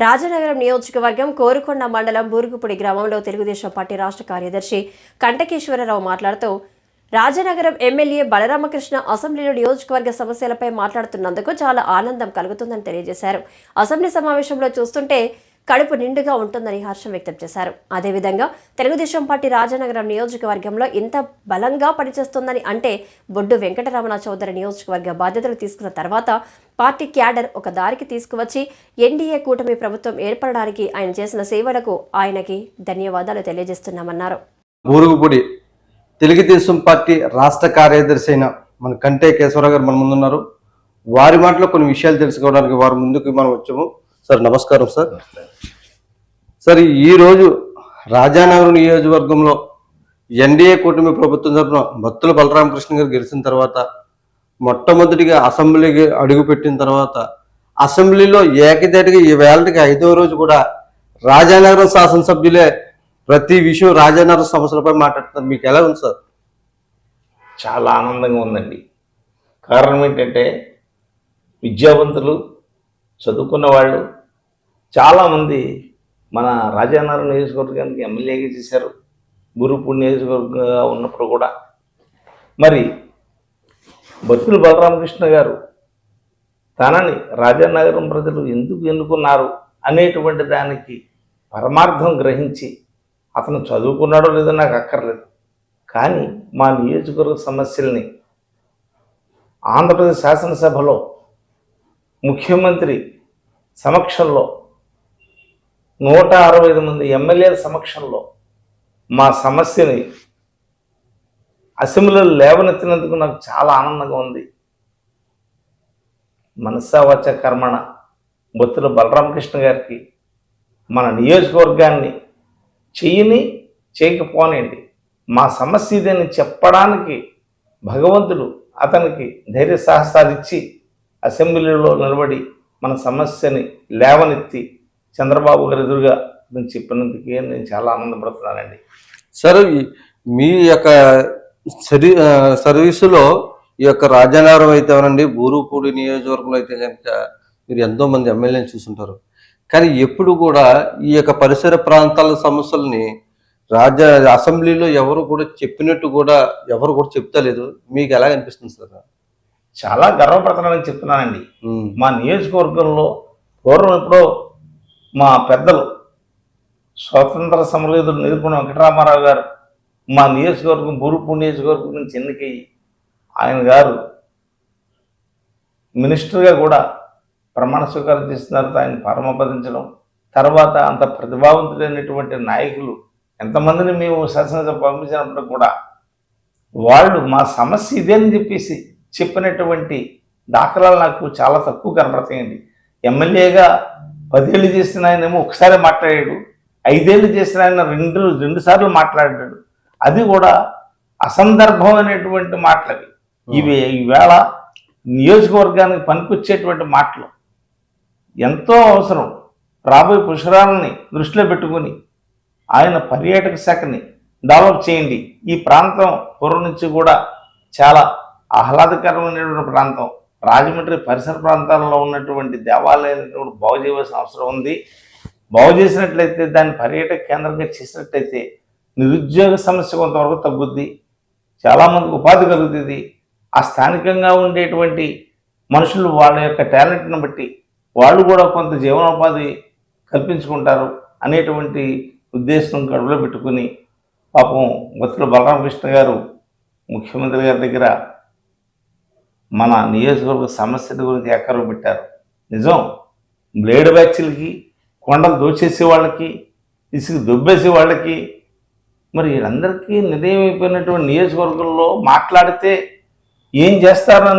రాజనగరం నియోజకవర్గం కోరుకొండ మండలం బూరుగుపూడి గ్రామంలో తెలుగుదేశం పార్టీ రాష్ట్ర కార్యదర్శి కంటకేశ్వరరావు మాట్లాడుతూ రాజనగరం ఎమ్మెల్యే బలరామకృష్ణ అసెంబ్లీలో నియోజకవర్గ సమస్యలపై మాట్లాడుతున్నందుకు చాలా ఆనందం కలుగుతుందని తెలియజేశారు. అసెంబ్లీ సమావేశంలో చూస్తుంటే కడుపు నిండుగా ఉంటుందని హర్షం వ్యక్తం చేశారు. అదేవిధంగా తెలుగుదేశం పార్టీ రాజనగరం నియోజకవర్గంలో ఇంత బలంగా పనిచేస్తుందని అంటే బొడ్డు వెంకటరమణ చౌదరి నియోజకవర్గ బాధ్యతలు తీసుకున్న తర్వాత పార్టీ క్యాడర్ ఒక దారికి తీసుకువచ్చి ఎన్డీఏ కూటమి ప్రభుత్వం ఏర్పడడానికి ఆయన చేసిన సేవలకు ఆయనకి ధన్యవాదాలు తెలియజేస్తున్నామన్నారు. బూరుగుపూడి తెలుగుదేశం పార్టీ రాష్ట్ర కార్యదర్శి అయిన మన కంటే కేశవరావు గారు మన ముందున్నారు. వారి మాటలో కొన్ని విషయాలు తెలుసుకోవడానికి వారి ముందుకు మనం వచ్చాము. సార్ నమస్కారం సార్. సార్ ఈ రోజు రాజానగరం నియోజకవర్గంలో ఎన్డీఏ కూటమి ప్రభుత్వం తరఫున భక్తుల బలరామకృష్ణ గారు గెలిచిన తర్వాత మొట్టమొదటిగా అసెంబ్లీకి అడుగుపెట్టిన తర్వాత అసెంబ్లీలో ఏకదాటిగా ఈ వేళటికి ఐదో రోజు కూడా రాజానగరం శాసనసభ్యులే ప్రతి విషయం రాజానగరం సమస్యలపై మాట్లాడుతున్నారు. మీకు ఎలా ఉంది సార్? చాలా ఆనందంగా ఉందండి. కారణం ఏంటంటే విద్యావంతులు చదువుకున్న వాళ్ళు చాలామంది మన రాజానగరం నియోజకవర్గానికి ఎమ్మెల్యేగా చేశారు. గురుపూడి నియోజకవర్గంగా ఉన్నప్పుడు కూడా. మరి బత్తుల బలరామకృష్ణ గారు తనని రాజానగరం ప్రజలు ఎందుకు ఎన్నుకున్నారు అనేటువంటి దానికి పరమార్థం గ్రహించి అతను చదువుకున్నాడో లేదో నాకు అక్కర్లేదు. కానీ మా నియోజకవర్గ సమస్యల్ని ఆంధ్రప్రదేశ్ శాసనసభలో ముఖ్యమంత్రి సమక్షంలో నూట అరవై ఐదు మంది ఎమ్మెల్యేల సమక్షంలో మా సమస్యని అసెంబ్లీలో లేవనెత్తినందుకు నాకు చాలా ఆనందంగా ఉంది. మనస్సావచ కర్మణ బొత్తుల బలరామకృష్ణ గారికి మన నియోజకవర్గాన్ని చెయ్యని చేయకపోనండి మా సమస్య ఇదని చెప్పడానికి భగవంతుడు అతనికి ధైర్య సాహసాలు ఇచ్చి అసెంబ్లీలో నిలబడి మన సమస్యని లేవనెత్తి చంద్రబాబు గారి ఎదురుగా నేను చెప్పినందుకే నేను చాలా ఆనందపడుతున్నానండి. సార్ మీ యొక్క సర్వీ సర్వీసులో ఈ యొక్క రాజానగరం అయితే అవనండి బూరుపూడి నియోజకవర్గంలో అయితే కనుక మీరు ఎంతో మంది ఎమ్మెల్యేని చూసుంటారు. కానీ ఎప్పుడు కూడా ఈ యొక్క పరిసర ప్రాంతాల సమస్యల్ని రాజ అసెంబ్లీలో ఎవరు కూడా చెప్పినట్టు కూడా ఎవరు కూడా చెప్తలేదు. మీకు ఎలా అనిపిస్తుంది సార్? చాలా గర్వపడుతున్నానని చెప్తున్నానండి. మా నియోజకవర్గంలో పూర్వం ఎప్పుడో మా పెద్దలు స్వాతంత్ర సమరయోధుడు నిరుపణ వెంకటరామారావు గారు మా నియోజకవర్గం బూరుపూడి నియోజకవర్గం నుంచి ఎన్నికయ్యి ఆయన గారు మినిస్టర్గా కూడా ప్రమాణ స్వీకారం చేసిన తర్వాత ఆయన పరమపదించడం తర్వాత అంత ప్రతిభావంతుడైనటువంటి నాయకులు ఎంతమందిని మేము శాసనసభ పంపించినప్పుడు కూడా వాళ్ళు మా సమస్య ఇదే అని చెప్పేసి చెప్పినటువంటి దాఖలాలు నాకు చాలా తక్కువ కనపడతాయండి ఎమ్మెల్యేగా పదేళ్ళు చేసిన ఆయనేమో ఒకసారి మాట్లాడాడు ఐదేళ్ళు చేసిన ఆయన రెండు రెండు సార్లు మాట్లాడాడు. అది కూడా అసందర్భమైనటువంటి మాటలవి ఇవి ఈవేళ నియోజకవర్గానికి పనికొచ్చేటువంటి మాటలు. ఎంతో అవసరం. రాబోయే పుష్కరాలని దృష్టిలో పెట్టుకుని ఆయన పర్యాటక శాఖని డెవలప్ చేయండి. ఈ ప్రాంతం పూర్వం నుంచి కూడా చాలా ఆహ్లాదకరమైనటువంటి ప్రాంతం రాజమండ్రి పరిసర ప్రాంతాల్లో ఉన్నటువంటి దేవాలయాలు బాగు చేయవలసిన అవసరం ఉంది. బాగు చేసినట్లయితే దాన్ని పర్యాటక కేంద్రంగా చేసినట్లయితే నిరుద్యోగ సమస్య కొంతవరకు తగ్గుద్ది. చాలామందికి ఉపాధి కలుగుతుంది. ఆ స్థానికంగా ఉండేటువంటి మనుషులు వాళ్ళ యొక్క టాలెంట్ని బట్టి వాళ్ళు కూడా కొంత జీవనోపాధి కల్పించుకుంటారు అనేటువంటి ఉద్దేశం గడువులో పెట్టుకుని పాపం బతుల బలరామకృష్ణ గారు ముఖ్యమంత్రి గారి దగ్గర మన నియోజకవర్గ సమస్యల గురించి ఎక్కరో పెట్టారు. నిజం. బ్లేడ్ బ్యాచ్లకి కొండలు దోచేసే వాళ్ళకి ఇసుకు దొబ్బేసే వాళ్ళకి మరి వీళ్ళందరికీ నిర్ణయం అయిపోయినటువంటి నియోజకవర్గంలో మాట్లాడితే ఏం చేస్తారని